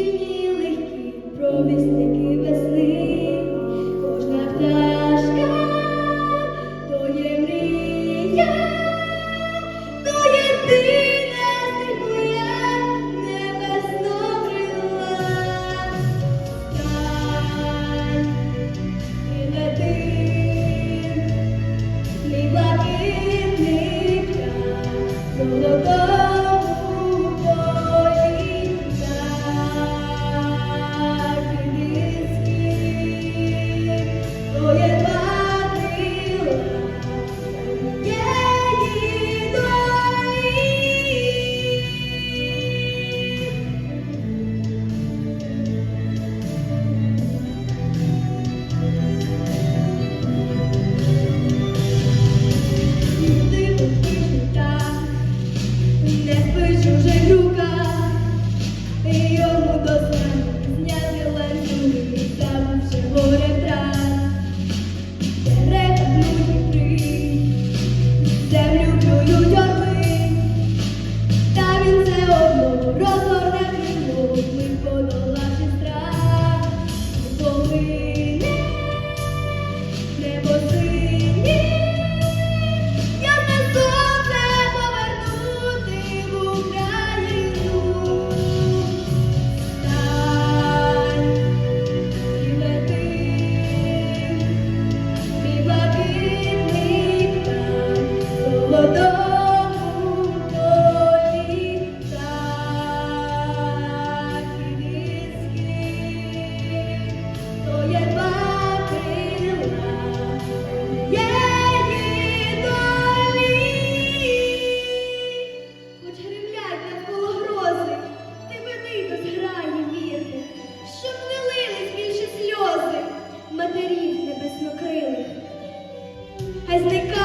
вільні легкі провісники весни, кожна пташка то є мрія, то є ти. Визника.